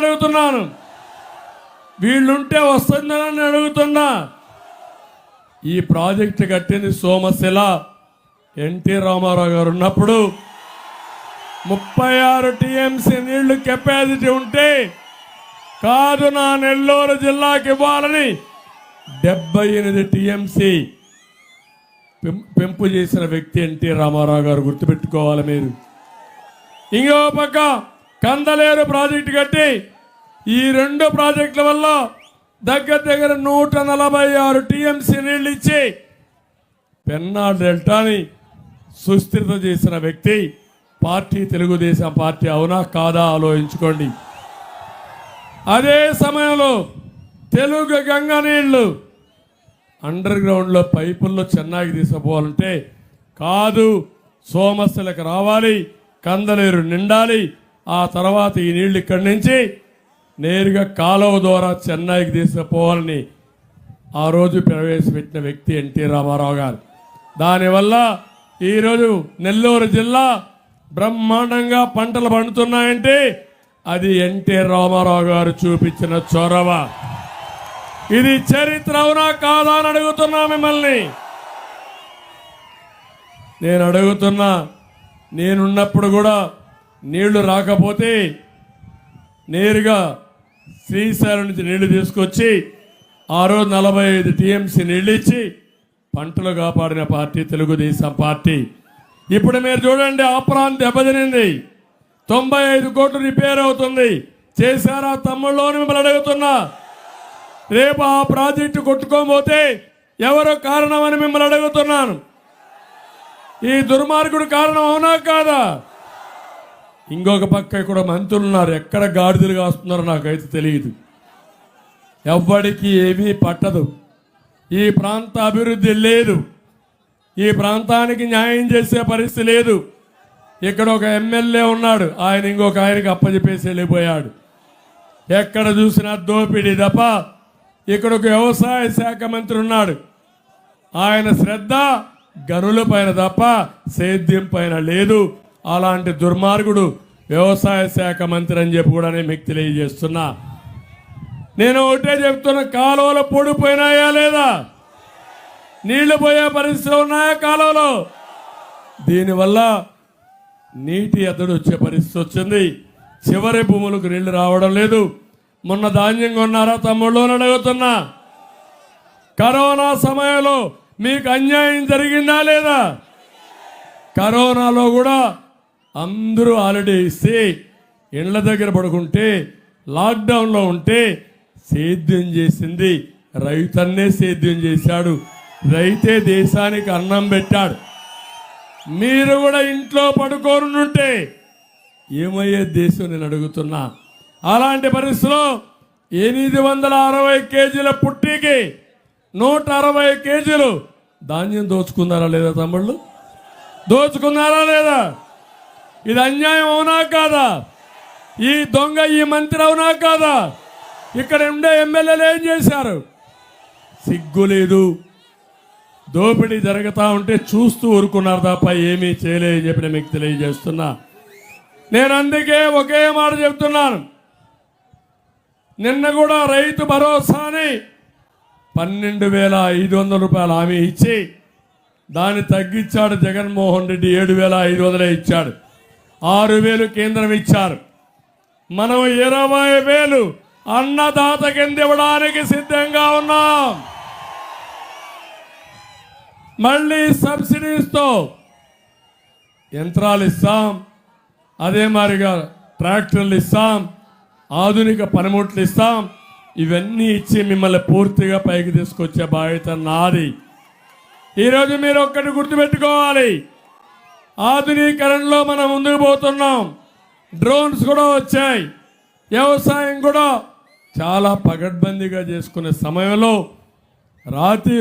అడుగుతున్నాను. వీళ్ళుంటే వస్తుందని అడుగుతున్నా. ఈ ప్రాజెక్టు కట్టింది సోమశిల ఎన్టీ రామారావు గారు ఉన్నప్పుడు. ముప్పై ఆరు టీఎంసీ నీళ్ళు కెపాసిటీ ఉంటే కాదు నా నెల్లూరు జిల్లాకి ఇవ్వాలని డెబ్బై ఎనిమిది టీఎంసీ పెంపు చేసిన వ్యక్తి ఎన్టీ రామారావు గారు గుర్తుపెట్టుకోవాలి మీరు. ఇంకో పక్క కందలేరు ప్రాజెక్టు కట్టి ఈ రెండు ప్రాజెక్టుల వల్ల దగ్గర దగ్గర నూట నలభై ఆరు టీఎంసీ నీళ్ళు ఇచ్చి పెన్నా డెల్టాని సుస్థిరత చేసిన వ్యక్తి పార్టీ తెలుగుదేశం పార్టీ అవునా కాదా ఆలోచించుకోండి. అదే సమయంలో తెలుగు గంగ నీళ్ళు అండర్ గ్రౌండ్లో పైపుల్లో చెన్నైకి తీసుకుపోవాలంటే కాదు సోమస్సులకు రావాలి కందలేరు నిండాలి ఆ తర్వాత ఈ నీళ్ళు ఇక్కడి నుంచి నేరుగా కాలువ ద్వారా చెన్నైకి తీసుకుపోవాలని ఆ రోజు ప్రవేశపెట్టిన వ్యక్తి ఎన్టీ రామారావు గారు. దానివల్ల ఈరోజు నెల్లూరు జిల్లా బ్రహ్మాండంగా పంటలు పండుతున్నాయంటే అది ఎన్టీ రామారావు గారు చూపించిన చొరవ. ఇది చరిత్ర అవునా కాదా అని అడుగుతున్నా మిమ్మల్ని. నేను అడుగుతున్నా నేనున్నప్పుడు కూడా నీళ్ళు రాకపోతే నేరుగా శ్రీశైలం నుంచి నీళ్ళు తీసుకొచ్చి ఆ రోజు నలభై ఐదు టీఎంసీ నీళ్ళు ఇచ్చి పంటలు కాపాడిన పార్టీ తెలుగుదేశం పార్టీ. ఇప్పుడు మీరు చూడండి ఆ ప్రాంతం దెబ్బతినింది. తొంభై ఐదు కోట్లు రిపేర్ అవుతుంది. చేశారా తమ్ముళ్ళు అని మిమ్మల్ని అడుగుతున్నా. రేపు ఆ ప్రాజెక్టు కొట్టుకోబోతే ఎవరు కారణమని మిమ్మల్ని అడుగుతున్నాను. ఈ దుర్మార్గుడు కారణం అవునా కాదా? ఇంకొక పక్క కూడా మంత్రులు ఉన్నారు. ఎక్కడ గాడిదలు కాస్తున్నారో నాకైతే తెలియదు. ఎవ్వడికి ఏమీ పట్టదు. ఈ ప్రాంత అభివృద్ధి లేదు. ఈ ప్రాంతానికి న్యాయం చేసే పరిస్థితి లేదు. ఇక్కడ ఒక ఎమ్మెల్యే ఉన్నాడు. ఆయన ఇంకొక ఆయనకి అప్పచెప్పేసి వెళ్ళిపోయాడు. ఎక్కడ చూసినా దోపిడీ తప్ప ఇక్కడ ఒక వ్యవసాయ శాఖ మంత్రి ఉన్నాడు. ఆయన శ్రద్ధ గనుల పైన తప్ప సేద్యం పైన లేదు. అలాంటి దుర్మార్గుడు వ్యవసాయ శాఖ మంత్రి అని చెప్పి కూడా నేను మీకు తెలియజేస్తున్నా. నేను ఒకటే చెప్తున్నా కాలువలు పొడిపోయినాయా లేదా? నీళ్ళు పోయే పరిస్థితులు ఉన్నాయా కాలువలో? దీనివల్ల నీటి ఎద్దడి వచ్చే పరిస్థితి వచ్చింది. చివరి భూములకు నీళ్ళు రావడం లేదు. మొన్న ధాన్యం కొన్నారా తమ్ముళ్ళు అడుగుతున్నా. కరోనా సమయంలో మీకు అన్యాయం జరిగిందా లేదా? కరోనాలో కూడా అందరూ హాలిడే ఇస్తే ఇండ్ల దగ్గర పడుకుంటే లాక్డౌన్లో ఉంటే సేద్యం చేసింది. రైతన్నే సేద్యం చేశాడు. రైతే దేశానికి అన్నం పెట్టాడు. మీరు కూడా ఇంట్లో పడుకోనుంటే ఏమయ్యే దేశం నేను అడుగుతున్నా? అలాంటి పరిస్థితిలో ఎనిమిది వందల అరవై కేజీల పుట్టికి నూట అరవై కేజీలు ధాన్యం దోచుకున్నారా లేదా తమ్ముళ్ళు? దోచుకున్నారా లేదా? ఇది అన్యాయం అవునా కాదా? ఈ దొంగ ఈ మంత్రి అవునా కాదా? ఇక్కడ ఉండే ఎమ్మెల్యేలు ఏం చేశారు? సిగ్గు లేదు. దోపిడీ జరుగుతూ ఉంటే చూస్తూ ఊరుకున్నారు తప్ప ఏమీ చేయలేదని చెప్పి నేను మీకు తెలియజేస్తున్నా. నేను అందుకే ఒకే మాట చెప్తున్నాను. నిన్న కూడా రైతు భరోసాని పన్నెండు వేల ఐదు వందల రూపాయలు హామీ ఇచ్చి దాన్ని తగ్గించాడు జగన్మోహన్ రెడ్డి ఏడు వేల ఐదు వందలే ఇచ్చాడు. ఆరు వేలు కేంద్రం ఇచ్చారు. మనం ఇరవై వేలు అన్నదాత కింద ఇవ్వడానికి సిద్ధంగా ఉన్నాం. మళ్ళీ సబ్సిడీస్తో యంత్రాలు ఇస్తాం. అదే మాదిరిగా ట్రాక్టర్లు ఇస్తాం. ఆధునిక పనిముట్లు ఇస్తాం. ఇవన్నీ ఇచ్చి మిమ్మల్ని పూర్తిగా పైకి తీసుకొచ్చే బాధ్యత నాది. ఈరోజు మీరు ఒక్కటి గుర్తుపెట్టుకోవాలి. ఆధునీకరణలో మనం ముందుకు పోతున్నాం. డ్రోన్స్ కూడా వచ్చాయి. వ్యవసాయం కూడా చాలా పగడ్బందీగా చేసుకునే సమయంలో రాత్రి